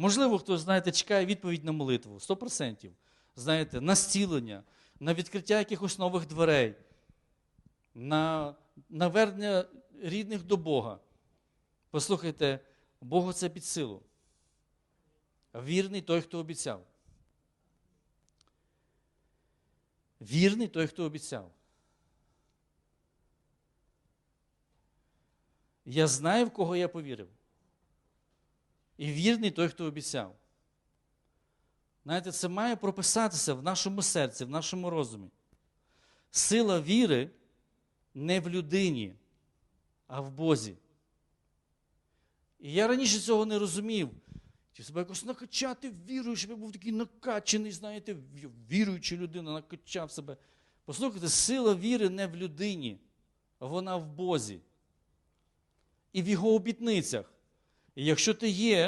Можливо, хтось, знаєте, чекає відповідь на молитву 100%. Знаєте, на зцілення, на відкриття якихось нових дверей, на навернення рідних до Бога. Послухайте, Богу це під силу. Вірний той, хто обіцяв. Вірний той, хто обіцяв. Я знаю, в кого я повірив. І вірний той, хто обіцяв. Знаєте, це має прописатися в нашому серці, в нашому розумі. Сила віри не в людині, а в Бозі. І я раніше цього не розумів. Хотів себе якось накачати вірою, щоб я був такий накачаний, знаєте, ві- віруюча людина, накачав себе. Послухайте, сила віри не в людині, а вона в Бозі. І в його обітницях. І якщо ти є